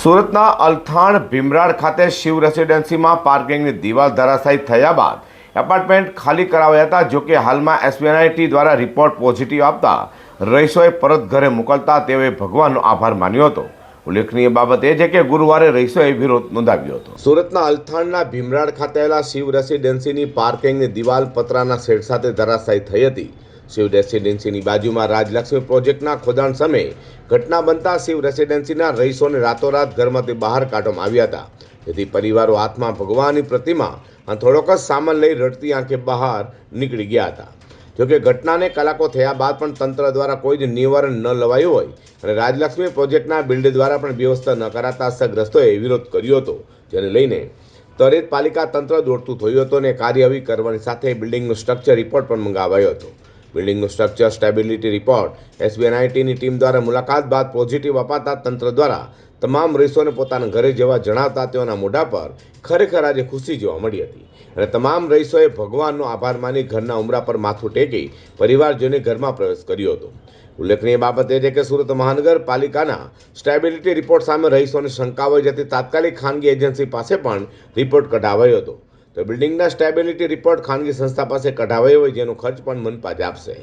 સુરતના અલથાણ ભીમરાડ ખાતે શિવ રેસિડેન્સીમાં પાર્કિંગની દિવાલ ધરાશાયી થયા બાદ એપાર્ટમેન્ટ ખાલી કરાવ્યા હતા જોકે હાલમાં એસબીઆઈટી દ્વારા રિપોર્ટ પોઝિટિવ આપતા રહીશોએ પરત ઘરે મોકલતા તેઓએ ભગવાનનો આભાર માન્યો હતો. ઉલ્લેખનીય બાબત એ છે કે ગુરુવારે રહીશોએ વિરોધ નોંધાવ્યો હતો. સુરતના અલથાણના ભીમરાડ ખાતે આવેલા શિવ રેસિડેન્સીની પાર્કિંગની દિવાલ પતરાના શેડ સાથે ધરાશાયી થઈ હતી. શિવ રેસિડેન્સીની બાજુમાં રાજલક્ષ્મી પ્રોજેક્ટના ખોદાણ સમયે ઘટના બનતા શિવ રેસિડેન્સીના રહીશોને રાતોરાત ઘરમાંથી બહાર કાઢવામાં આવ્યા હતા. તેથી પરિવારો હાથમાં ભગવાનની પ્રતિમા અને થોડોક જ સામાન લઈ રડતી આંખે બહાર નીકળી ગયા હતા. જોકે ઘટનાને કલાકો થયા બાદ પણ તંત્ર દ્વારા કોઈ જ નિવારણ ન લવાયું હોય અને રાજલક્ષ્મી પ્રોજેક્ટના બિલ્ડર દ્વારા પણ વ્યવસ્થા ન કરાતા અસરગ્રસ્તોએ વિરોધ કર્યો હતો, જેને લઈને તરેત પાલિકા તંત્ર દોડતું થયું હતું અને કાર્યવાહી કરવાની સાથે બિલ્ડિંગનું સ્ટ્રક્ચર રિપોર્ટ પણ મંગાવાયો હતો. બિલ્ડિંગનું સ્ટ્રક્ચર સ્ટેબિલિટી રિપોર્ટ એસબીએનઆઈટીની ટીમ દ્વારા મુલાકાત બાદ પોઝિટિવ અપાતા તંત્ર દ્વારા તમામ રહીશોને પોતાના ઘરે જવા જણાવતા તેઓના મોઢા પર ખરેખર આજે ખુશી જોવા મળી હતી. અને તમામ રહીશોએ ભગવાનનો આભાર માની ઘરના ઉમરા પર માથું ટેકી પરિવારજોને ઘરમાં પ્રવેશ કર્યો હતો. ઉલ્લેખનીય બાબત એ છે કે સુરત મહાનગરપાલિકાના સ્ટેબિલિટી રિપોર્ટ સામે રહીશોને શંકા હોય જતી તાત્કાલિક ખાનગી એજન્સી પાસે પણ રિપોર્ટ કઢાવાયો હતો. તો બિલ્ડિંગના સ્ટેબિલિટી રિપોર્ટ ખાનગી સંસ્થા પાસે કઢાવાયો હોય જેનો ખર્ચ પણ મનપા જ આપશે.